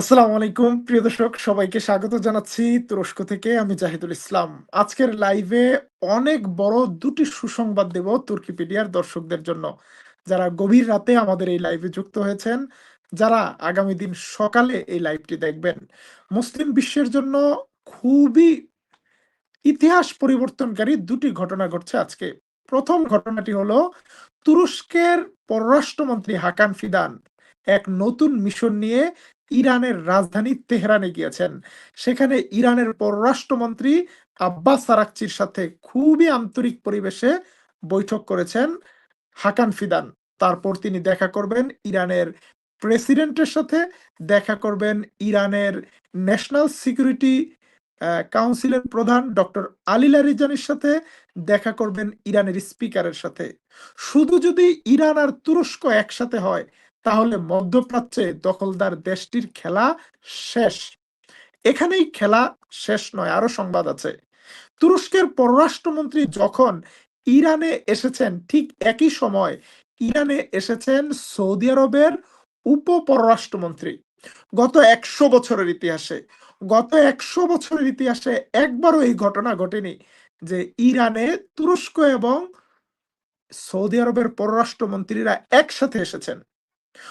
আসসালামু আলাইকুম, প্রিয় দর্শক, সবাইকে স্বাগত জানাচ্ছি তুরস্ক থেকে। আমি জাহিদুল ইসলাম। আজকের লাইভে অনেক বড় দুটি সুসংবাদ দেব তুর্কিপিডিয়ার দর্শকদের জন্য। যারা গভীর রাতে আমাদের এই লাইভে যুক্ত হয়েছেন, যারা আগামী দিন সকালে এই লাইভটি দেখবেন। মুসলিম বিশ্বের জন্য খুবই ইতিহাস পরিবর্তনকারী দুটি ঘটনা ঘটছে আজকে। প্রথম ঘটনাটি হলো তুরস্কের পররাষ্ট্রমন্ত্রী হাকান ফিদান এক নতুন মিশন নিয়ে ইরানের রাজধানী তেহরানে গিয়েছেন। সেখানে ইরানের পররাষ্ট্রমন্ত্রী আব্বাস সারাকচির সাথে খুবই আন্তরিক পরিবেশে বৈঠক করেছেন হাকান ফিদান। তারপর তিনি দেখা করবেন ইরানের প্রেসিডেন্টের সাথে, দেখা করবেন ইরানের ন্যাশনাল সিকিউরিটি কাউন্সিলের প্রধান ডক্টর আলী লারিজানির সাথে, দেখা করবেন ইরানের স্পিকারের সাথে। শুধু যদি ইরান আর তুরস্ক একসাথে হয় তাহলে মধ্যপ্রাচ্যে দখলদার দেশটির খেলা শেষ। এখানেই খেলা শেষ নয়, আরও সংবাদ আছে। তুরস্কের পররাষ্ট্রমন্ত্রী যখন ইরানে এসেছেন, ঠিক একই সময় ইরানে এসেছেন সৌদি আরবের উপ পররাষ্ট্রমন্ত্রী গত একশো বছরের ইতিহাসে, গত একশো বছরের ইতিহাসে একবারও এই ঘটনা ঘটেনি যে ইরানে তুরস্ক এবং সৌদি আরবের পররাষ্ট্রমন্ত্রীরা একসাথে এসেছেন।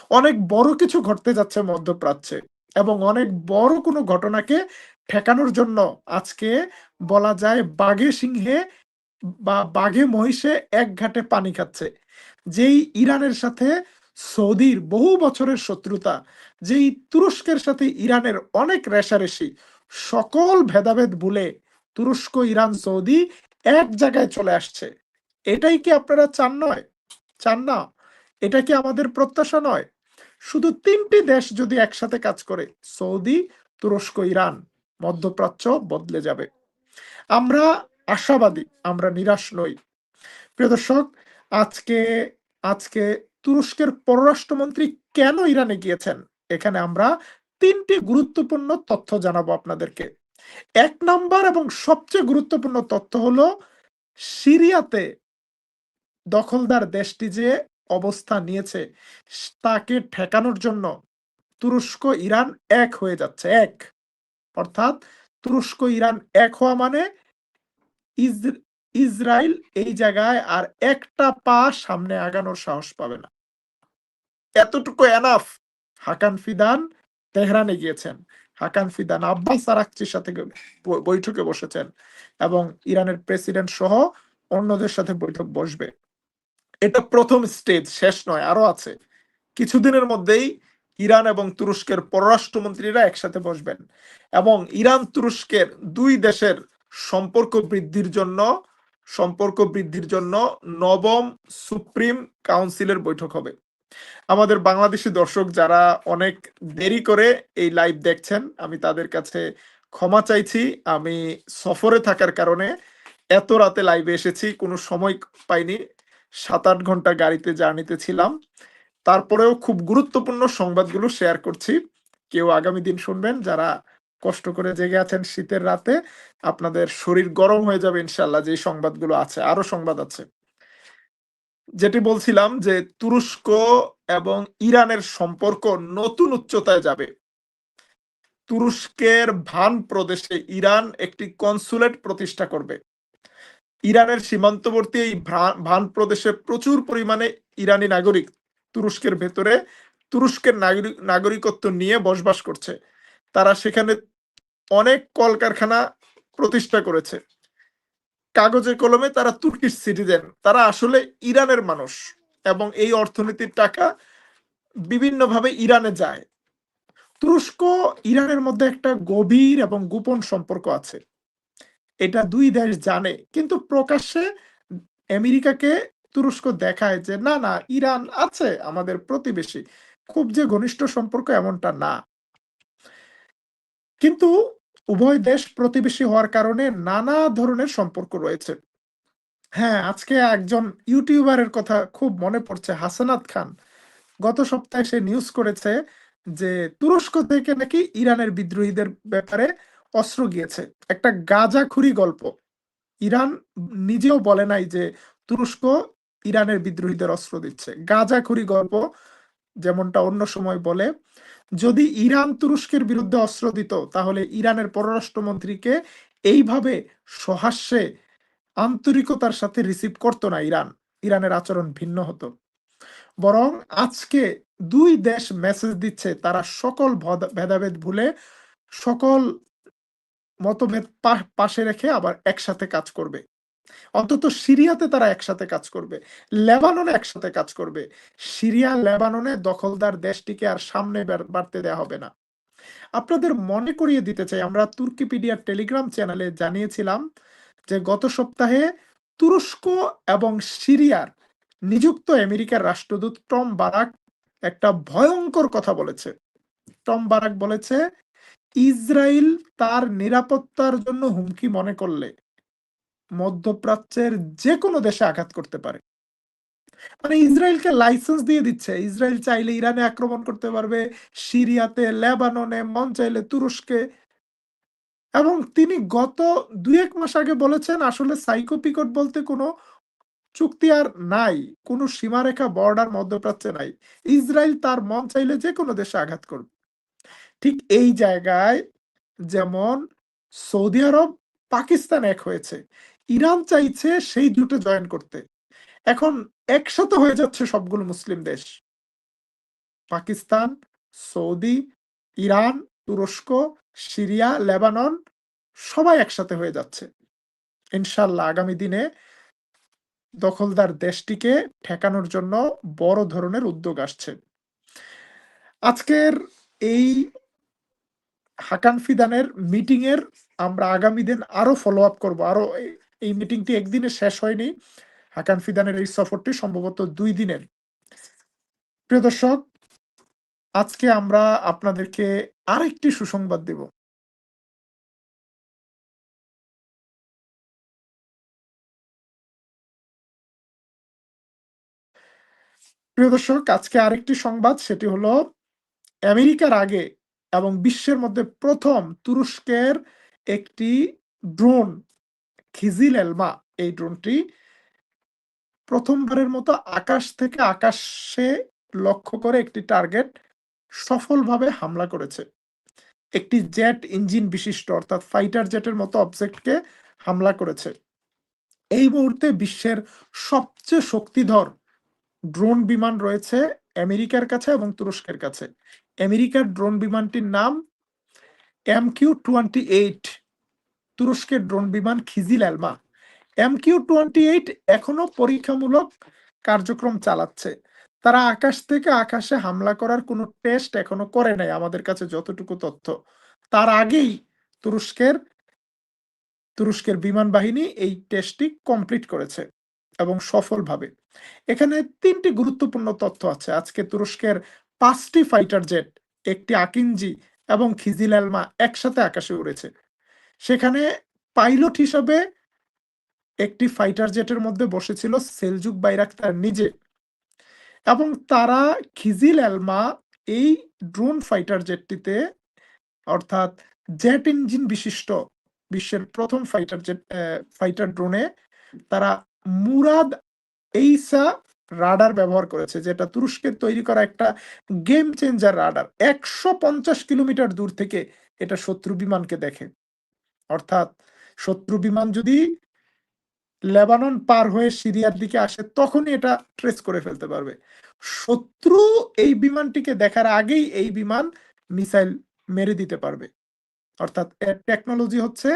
অনেক বড় কিছু ঘটতে যাচ্ছে মধ্যপ্রাচ্যে এবং অনেক বড় কোনো ঘটনাকে ঠেকানোর জন্য আজকে বলা যায় বাঘে সিংহে বা বাঘে মহিষে এক ঘাটে পানি খাচ্ছে। যেই ইরানের সাথে সৌদির বহু বছরের শত্রুতা, যেই তুরস্কের সাথে ইরানের অনেক রেশারেশি, সকল ভেদাভেদ ভুলে তুরস্ক, ইরান, সৌদি এক জায়গায় চলে আসছে। এটাই কি আপনারা চান নয়? চান না? এটা কি আমাদের প্রত্যাশা নয়? শুধু তিনটি দেশ যদি একসাথে কাজ করে, সৌদি, তুরস্ক, ইরান, মধ্যপ্রাচ্য বদলে যাবে। আমরা আশাবাদী, আমরা নিরাশ নই। প্রিয় দর্শক, আজকে আজকে তুরস্কের পররাষ্ট্রমন্ত্রী কেন ইরানে গিয়েছেন? এখানে আমরা তিনটি গুরুত্বপূর্ণ তথ্য জানাব আপনাদেরকে। এক নম্বর এবং সবচেয়ে গুরুত্বপূর্ণ তথ্য হলো, সিরিয়াতে দখলদার দেশটি যে অবস্থা নিয়েছে, তাকে ঠেকানোর জন্য তুরস্ক, ইরান এক হয়ে যাচ্ছে, এক। অর্থাৎ তুরস্ক, ইরান এক হওয়া মানে ইসরায়েল এই জায়গায় আর একটা পা সামনে আগানোর সাহস পাবে না। এতটুকু এনাফ হাকান ফিদান তেহরানে গিয়েছেন। হাকান ফিদান আব্বাস আরাকচির সাথে বৈঠকে বসেছেন এবং ইরানের প্রেসিডেন্ট সহ অন্যদের সাথে বৈঠক বসবে। এটা প্রথম স্টেজ শেষ নয়, আরও আছে। কিছুদিনের মধ্যেই ইরান এবং তুরস্কের পররাষ্ট্রমন্ত্রীরা একসাথে বসবেন এবং ইরান তুরস্কের দুই দেশের সম্পর্ক বৃদ্ধির জন্য, সম্পর্ক বৃদ্ধির জন্য নবম সুপ্রিম কাউন্সিলের বৈঠক হবে। আমাদের বাংলাদেশি দর্শক যারা অনেক দেরি করে এই লাইভ দেখছেন, আমি তাদের কাছে ক্ষমা চাইছি। আমি সফরে থাকার কারণে এত রাতে লাইভে এসেছি, কোনো সময় পাইনি। সাত আট ঘণ্টা গাড়িতে জার্নিতে ছিলাম। তারপরেও খুব গুরুত্বপূর্ণ সংবাদগুলো শেয়ার করছি। কেউ আগামী দিন শুনবেন, যারা কষ্ট করে জেগে আছেন শীতের রাতে, আপনাদের শরীর গরম হয়ে যাবে ইনশাল্লাহ যে সংবাদগুলো আছে আরও সংবাদ আছে। যেটি বলছিলাম যে তুরস্ক এবং ইরানের সম্পর্ক নতুন উচ্চতায় যাবে। তুরস্কের ভান প্রদেশে ইরান একটি কনসুলেট প্রতিষ্ঠা করবে। ইরানের সীমান্তবর্তী এই ভান প্রদেশে প্রচুর পরিমাণে ইরানি নাগরিক তুরস্কের ভেতরে, তুরস্কের নাগরিক নাগরিকত্ব নিয়ে বসবাস করছে। তারা সেখানে অনেক কলকারখানা প্রতিষ্ঠা করেছে। কাগজে কলমে তারা তুর্কিশ সিটিজেন। তারা আসলে ইরানের মানুষ এবং এই অর্থনীতির টাকা বিভিন্নভাবে ইরানে যায়। তুরস্ক, ইরানের মধ্যে একটা গভীর এবং গোপন সম্পর্ক আছে। এটা দুই দেশ জানে। কিন্তু প্রকাশ্যে আমেরিকাকে তুরস্ক দেখায় যে, না না, ইরান আছে আমাদের প্রতিবেশী। খুব যে ঘনিষ্ঠ সম্পর্ক এমনটা না। কিন্তু উভয় দেশ প্রতিবেশী হওয়ার কারণে নানা ধরনের সম্পর্ক রয়েছে। হ্যাঁ আজকে একজন ইউটিউবারের কথা খুব মনে পড়ছে, হাসানাত খান। গত সপ্তাহে সে নিউজ করেছে যে, তুরস্ক থেকে নাকি ইরানের বিদ্রোহীদের ব্যাপারে অস্ত্র গিয়েছে। একটা গাজাখুরি গল্প। ইরান নিজেও বলে নাই যে তুরস্ক ইরানের বিদ্রোহীদের অস্ত্র দিচ্ছে। গাজাখুরি গল্প যেমনটা অন্য সময় বলে, যদি ইরান তুরস্কের বিরুদ্ধে অস্ত্র দিত, তাহলে ইরানের পররাষ্ট্রমন্ত্রীকে এইভাবে সহাস্যে আন্তরিকতার সাথে রিসিভ করতো না ইরান। ইরানের আচরণ ভিন্ন হতো। বরং আজকে দুই দেশ মেসেজ দিচ্ছে, তারা সকল ভেদাভেদ ভুলে সকল মতভেদ পাশে রেখে আবার একসাথে কাজ করবে। অন্তত সিরিয়াতে তারা একসাথে কাজ করবে। লেবাননে একসাথে কাজ করবে। সিরিয়া, লেবাননে দখলদার দেশটিকে আর সামনে বাড়তে দেওয়া হবে না। আপনাদের মনে করিয়ে দিতে চাই, আমরা তুর্কিপিডিয়ার টেলিগ্রাম চ্যানেলে জানিয়েছিলাম যে গত সপ্তাহে তুরস্ক এবং সিরিয়ার নিযুক্ত আমেরিকার রাষ্ট্রদূত টম বারাক একটা ভয়ঙ্কর কথা বলেছে। টম বারাক বলেছে ইসরায়েল তার নিরাপত্তার জন্য হুমকি মনে করলে মধ্যপ্রাচ্যের যে কোনো দেশে আঘাত করতে পারে। মানে ইসরায়েলকে লাইসেন্স দিয়ে দিচ্ছে। ইসরায়েল চাইলে ইরানে আক্রমণ করতে পারবে, সিরিয়াতে, লেবাননে, মন চাইলে তুরস্কে। এবং তিনি গত দুই এক মাস আগে বলেছেন, আসলে সাইকোপিকট বলতে কোনো চুক্তি আর নাই, কোনো সীমারেখা বর্ডার মধ্যপ্রাচ্যে নাই। ইসরায়েল তার মন চাইলে যে কোনো দেশে আঘাত করবে। ঠিক এই জায়গায় যেমন সৌদি আরব, পাকিস্তান এক হয়েছে। ইরান চাইছে সেই দুটো জয়েন করতে। এখন একসাথে হয়ে যাচ্ছে সবগুলো মুসলিম দেশ। পাকিস্তান, সৌদি, ইরান, তুরস্ক, সিরিয়া, লেবানন সবাই একসাথে হয়ে যাচ্ছে। ইনশাল্লাহ আগামী দিনে দখলদার দেশটিকে ঠেকানোর জন্য বড় ধরনের উদ্যোগ আসছে। আজকের এই হাকান ফিদানের মিটিং এর আমরা আগামী দিন আরও ফলো আপ করব। আরও এই মিটিংটি একদিনে শেষ হয়নি। হাকান ফিদানের এই সফরটি সম্ভবত দুই দিনের। প্রিয় দর্শক, আজকে আমরা আপনাদেরকে আরেকটি সুসংবাদ দেব। প্রিয় দর্শক, আজকে আরেকটি সংবাদ, সেটি হলো, আমেরিকার আগে এবং বিশ্বের মধ্যে প্রথম তুরস্কের একটি ড্রোন, খিজিল এলমা, এই ড্রোনটি প্রথমবারের মতো আকাশ থেকে আকাশে লক্ষ্য করে একটি টার্গেট সফলভাবে হামলা করেছে। একটি জেট ইঞ্জিন বিশিষ্ট, অর্থাৎ ফাইটার জেটের মতো অবজেক্টকে হামলা করেছে। এই মুহূর্তে বিশ্বের সবচেয়ে শক্তিধর ড্রোন বিমান রয়েছে আমেরিকার কাছে এবং তুরস্কের কাছে। আমেরিকার ড্রোন বিমানটির নাম এম কিউ টোয়েন্টি এইট, তুরস্কের ড্রোন বিমান Kizil Elma M Q twenty eight এখনও পরীক্ষামূলক কার্যক্রম চালাচ্ছে। তারা আকাশ থেকে আকাশে হামলা করার কোনো টেস্ট এখনও করে নাই আমাদের কাছে যতটুকু তথ্য। তার আগেই তুরস্কের তুরস্কের বিমান বাহিনী এই টেস্টটি কমপ্লিট করেছে এবং সফলভাবে। এখানে তিনটি গুরুত্বপূর্ণ তথ্য আছে। আজকে তুরস্কের পাঁচটি ফাইটার জেট একটি আকিনজি এবং খিজিল আলমা একসাথে আকাশে উড়েছে। সেখানে পাইলট হিসাবে একটি ফাইটার জেটের মধ্যে বসেছিল সেলজুক বাইরাক্তার নিজে। এবং তারা খিজিল এলমা এই ড্রোন ফাইটার জেটটিতে অর্থাৎ জেট ইঞ্জিন বিশিষ্ট বিশ্বের প্রথম ফাইটার জেট ফাইটার ড্রোনে তারা মুরাদ, এইসা রাডার ব্যবহার করেছে, যেটা তুরস্কের তৈরি করা একটা গেম চেঞ্জার রাডার। একশো পঞ্চাশ কিলোমিটার দূর থেকে এটা শত্রু বিমানকে দেখে। অর্থাৎ শত্রু বিমান যদি লেবানন পার হয়ে সিরিয়ার দিকে আসে, তখনই এটা ট্রেস করে ফেলতে পারবে। শত্রু এই বিমানটিকে দেখার আগেই এই বিমান মিসাইল মেরে দিতে পারবে। অর্থাৎ টেকনোলজি হচ্ছে,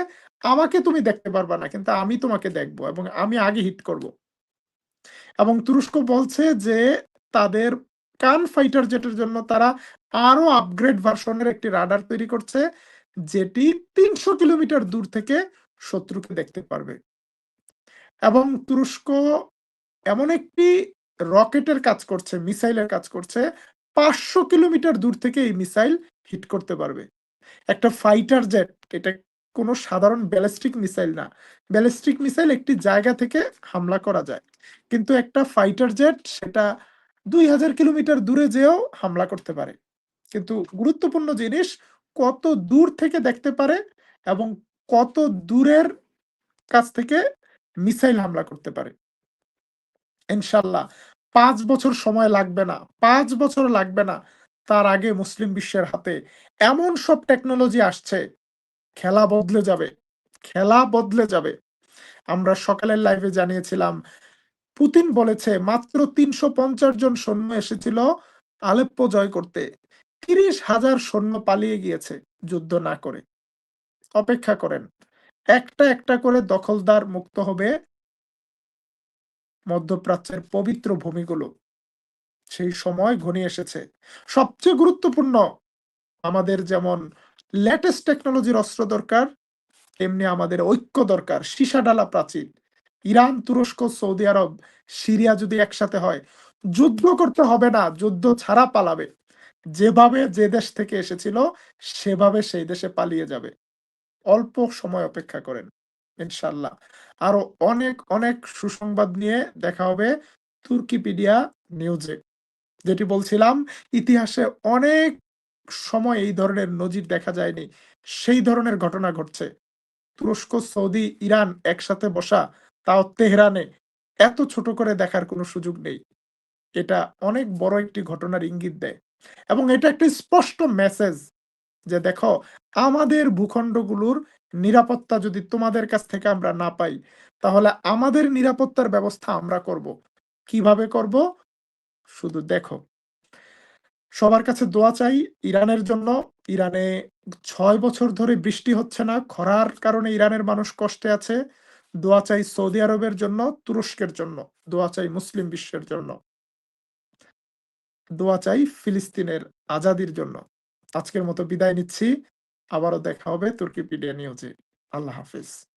আমাকে তুমি দেখতে পারবা না, কিন্তু আমি তোমাকে দেখব এবং আমি আগে হিট করব। এবং তুরস্ক বলছে যে তাদের কান ফাইটার জেটের জন্য তারা আরও আপগ্রেড ভার্সনের একটি রাডার তৈরি করছে, যেটি তিনশো কিলোমিটার দূর থেকে শত্রুকে দেখতে পারবে। এবং তুরস্ক এমন একটি রকেটের কাজ করছে, মিসাইলের কাজ করছে, পাঁচশো কিলোমিটার দূর থেকে এই মিসাইল হিট করতে পারবে। একটা ফাইটার জেট এটা কোনো সাধারণ ব্যালিস্টিক মিসাইল না। ব্যালিস্টিক মিসাইল একটি জায়গা থেকে হামলা করা যায়। কিন্তু একটা ফাইটার জেট সেটা দুই হাজার কিলোমিটার দূরে যেও হামলা করতে পারে। কিন্তু গুরুত্বপূর্ণ জিনিস, কত দূর থেকে দেখতে পারে এবং কত দূরের কাছ থেকে মিসাইল হামলা করতে পারে। ইনশাল্লাহ, পাঁচ বছর সময় লাগবে না, পাঁচ বছর লাগবে না তার আগে মুসলিম বিশ্বের হাতে। এমন সব টেকনোলজি আসছে খেলা বদলে যাবে, খেলা বদলে যাবে। আমরা সকালের লাইভে জানিয়েছিলাম, পুতিন বলেছে, মাত্র তিনশো পঞ্চাশ জন সৈন্য এসেছিল আলেপ্পো জয় করতে। তিরিশ হাজার সৈন্য পালিয়ে গিয়েছে যুদ্ধ না করে। অপেক্ষা করেন, একটা একটা করে দখলদার মুক্ত হবে মধ্যপ্রাচ্যের পবিত্র ভূমিগুলো। সেই সময় ঘনিয়ে এসেছে। সবচেয়ে গুরুত্বপূর্ণ, আমাদের যেমন লেটেস্ট টেকনোলজির অস্ত্র দরকার, তেমনি আমাদের ঐক্য দরকার সীসাডালা প্রাচীর ইরান, তুরস্ক, সৌদি আরব, সিরিয়া যদি একসাথে হয়, যুদ্ধ করতে হবে না, যুদ্ধ ছাড়া পালাবে। যেভাবে যে দেশ থেকে এসেছিল, সেভাবে সেই দেশে পালিয়ে যাবে। অল্প সময় অপেক্ষা করেন ইনশাল্লাহ আরও অনেক অনেক সুসংবাদ নিয়ে দেখা হবে তুর্কিপিডিয়া নিউজে। যেটি বলছিলাম, ইতিহাসে অনেক সময় এই ধরনের নজির দেখা যায়নি। সেই ধরনের ঘটনা ঘটছে। তুরস্ক, সৌদি, ইরান একসাথে বসা তাও তেহরানে এত ছোট করে দেখার কোনো সুযোগ নেই। এটা অনেক বড় একটি ঘটনার ইঙ্গিত দেয়। এবং এটা একটি স্পষ্ট মেসেজ যে দেখো, আমাদের ভূখণ্ডগুলোর নিরাপত্তা যদি তোমাদের কাছ থেকে আমরা না পাই, তাহলে আমাদের নিরাপত্তার ব্যবস্থা আমরা করব। কীভাবে করব? শুধু দেখো। সবার কাছে দোয়া চাই, ইরানের জন্য। ইরানে ছয় বছর ধরে বৃষ্টি হচ্ছে না, খরার কারণে ইরানের মানুষ কষ্টে আছে। দোয়া চাই সৌদি আরবের জন্য, তুরস্কের জন্য। দোয়া চাই মুসলিম বিশ্বের জন্য। দোয়া চাই ফিলিস্তিনের আজাদির জন্য। আজকের মতো বিদায় নিচ্ছি। আবারও দেখা হবে তুর্কিপিডিয়া নিউজে। আল্লাহ হাফিজ।